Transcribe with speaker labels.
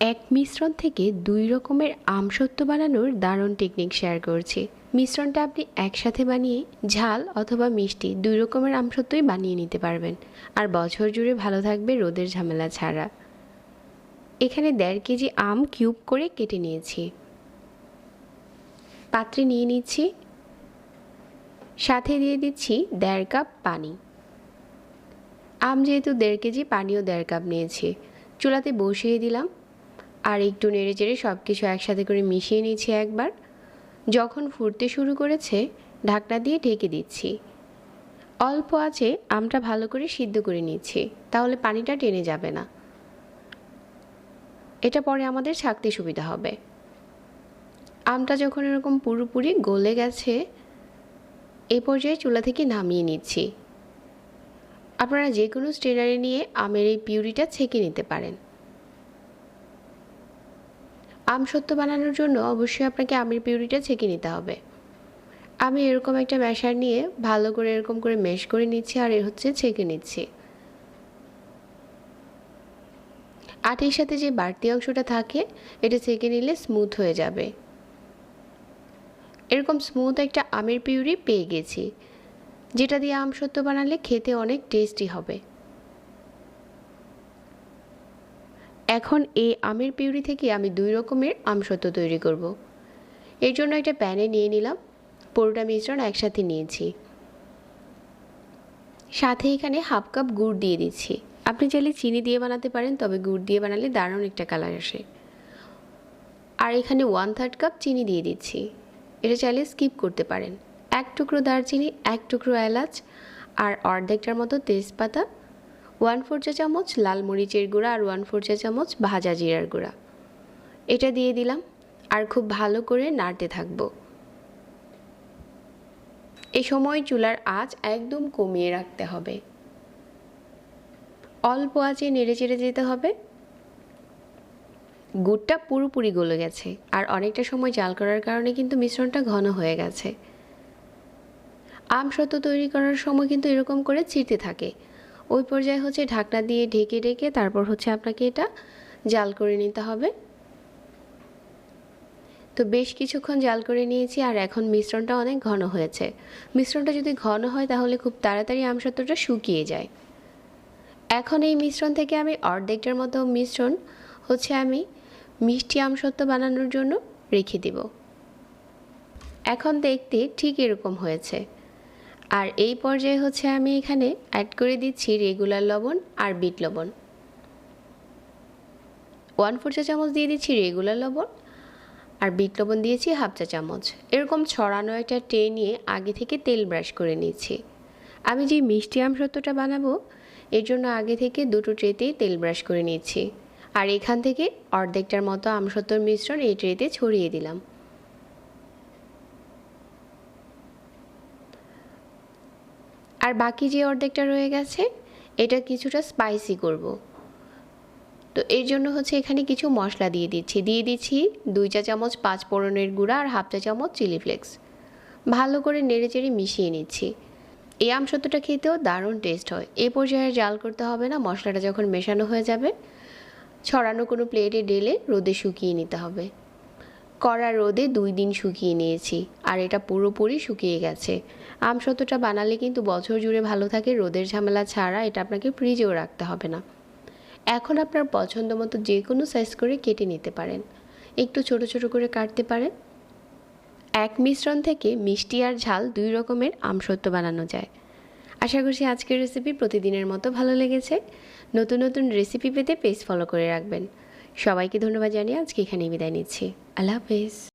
Speaker 1: এক মিশ্রণ থেকে দুই রকমের আমসত্ব বানানোর দারুণ টেকনিক শেয়ার করছি। মিশ্রণটা আপনি একসাথে বানিয়ে ঝাল অথবা মিষ্টি দুই রকমের আমসত্বই বানিয়ে নিতে পারবেন। আর বছর জুড়ে ভালো থাকবে রোদের ঝামেলা ছাড়া। এখানে দেড় কেজি আম কিউব করে কেটে নিয়েছি। পাত্রে নিয়ে নিচ্ছি। সাথে দিয়ে দিচ্ছি দেড় কাপ পানি। আম যেহেতু দেড় কেজি, পানিও দেড় কাপ নিয়েছি। চুলাতে বসিয়ে দিলাম। আর একটু নেড়ে চেড়ে সব কিছু একসাথে করে মিশিয়ে নিচ্ছি একবার। যখন ফুটতে শুরু করেছে, ঢাকনা দিয়ে ঢেকে দিচ্ছি। অল্প আছে, আমটা ভালো করে সিদ্ধ করে নিচ্ছি, তাহলে পানিটা টেনে যাবে না। এটা পরে আমাদের ছাকতে সুবিধা হবে। আমটা যখন এরকম পুরোপুরি গলে গেছে এই পর্যায়ে চুলা থেকে নামিয়ে নিচ্ছি। আপনারা যে কোনো স্ট্রেনারে নিয়ে আমের এই পিউরিটা ছেঁকে নিতে পারেন। আম সত্য বানানোর জন্য অবশ্যই আপনাকে আমের পিউরিটা ছেঁকে নিতে হবে। আমি এরকম একটা ম্যাশার নিয়ে ভালো করে এরকম করে মেশ করে নিচ্ছি আর এর হচ্ছে ছেঁকে নিচ্ছি। আটির সাথে যে বাড়তি অংশটা থাকে, এটা ছেঁকে নিলে স্মুথ হয়ে যাবে। এরকম স্মুথ একটা আমের পিউরি পেয়ে গেছি। যেটা দিয়ে আম সত্য বানালে খেতে অনেক টেস্টি হবে। এখন এই আমের পিউরি থেকে আমি দুই রকমের আমসত্ব তৈরি করব। এর জন্য একটা প্যানে নিয়ে নিলাম। পুরোটা মিশ্রণ একসাথে নিয়েছি। সাথে এখানে হাফ কাপ গুড় দিয়ে দিচ্ছি। আপনি চাইলে চিনি দিয়ে বানাতে পারেন, তবে গুড় দিয়ে বানালে দারুণ একটা কালার আসে। আর এখানে ওয়ান থার্ড কাপ চিনি দিয়ে দিচ্ছি। এটা চাইলে স্কিপ করতে পারেন। এক টুকরো দারচিনি, এক টুকরো এলাচ, আর অর্ধেকটার মতো তেজপাতা ওয়ান ফোর চা চামচ লাল মরিচের গুঁড়া আর ওয়ান ফোর চা চামচ ভাজা জিরার গুঁড়া। এটা দিয়ে দিলাম আর খুব ভালো করে নাড়তে থাকব। এই সময় চুলার আঁচ একদম কমিয়ে রাখতে হবে। অল্প আঁচে নেড়ে চেড়ে যেতে হবে। গুড়টা পুরোপুরি গলে গেছে আর অনেকটা সময় জাল করার কারণে কিন্তু মিশ্রণটা ঘন হয়ে গেছে। আম সত্য তৈরি করার সময় কিন্তু এরকম করে চিরতে থাকে। ওই পর্যায়ে হচ্ছে ঢাকনা দিয়ে ঢেকে ঢেকে তারপর হচ্ছে আপনাকে এটা জাল করে নিতে হবে। তো বেশ কিছুক্ষণ জাল করে নিয়েছি আর এখন মিশ্রণটা অনেক ঘন হয়েছে। মিশ্রণটা যদি ঘন হয় তাহলে খুব তাড়াতাড়ি আমসত্বটা শুকিয়ে যায়। এখন এই মিশ্রণ থেকে আমি অর্ধেকটার মতো মিশ্রণ হচ্ছে আমি মিষ্টি আমসত্ব বানানোর জন্য রেখে দিব। এখন দেখতে ঠিক এরকম হয়েছে। আর এই পর্যায়ে হচ্ছে আমি এখানে অ্যাড করে দিচ্ছি রেগুলার লবণ আর বিট লবণ। ওয়ান ফোর চা চামচ দিয়ে দিচ্ছি রেগুলার লবণ আর বিট লবণ দিয়েছি হাফ চা চামচ। এরকম ছড়ানো একটা ট্রে নিয়ে আগে থেকে তেল ব্রাশ করে নিচ্ছি। আমি যে মিষ্টি আমসত্বটা বানাবো, এর জন্য আগে থেকে দুটো ট্রেতেই তেল ব্রাশ করে নিচ্ছি। আর এখান থেকে অর্ধেকটার মতো আমসত্বর মিশ্রণ এই ট্রেতে ছড়িয়ে দিলাম। আর বাকি যে অর্ধেকটা রয়ে গেছে, এটা কিছুটা স্পাইসি করব। তো এর জন্য হচ্ছে এখানে কিছু মশলা দিয়ে দিচ্ছি। দিয়ে দিচ্ছি দুই চা চামচ পাঁচ ফোড়নের গুঁড়া আর হাফ চা চামচ চিলি ফ্লেক্স। ভালো করে নেড়ে চেড়ে মিশিয়ে নিচ্ছি। এই আমসত্বটা খেতেও দারুণ টেস্ট হয়। এ পর্যায়ে জাল করতে হবে না, মশলাটা যখন মেশানো হয়ে যাবে, ছড়ানো কোনো প্লেটে ঢেলে রোদে শুকিয়ে নিতে হবে। কড়া রোদে দুই দিন শুকিয়ে নিয়েছি, আর এটা পুরোপুরি শুকিয়ে গেছে। আমসত্বটা বানালে কিন্তু বছর জুড়ে ভালো থাকে, রোদের ঝামেলা ছাড়া এটা আপনাকে ফ্রিজেও রাখতে হবে না। এখন আপনার পছন্দ মতো যে কোনো সাইজ করে কেটে নিতে পারেন। একটু ছোট ছোট করে কাটতে পারেন। এক মিশ্রণ থেকে মিষ্টি আর ঝাল দুই রকমের আমসত্ব বানানো যায়। আশা করছি আজকের রেসিপি প্রতিদিনের মতো ভালো লেগেছে। নতুন নতুন রেসিপি পেতে পেজ ফলো করে রাখবেন। সবাইকে ধন্যবাদ জানিয়ে আজকে এখানেই বিদায় নিচ্ছি। আল্লাহ হাফেজ।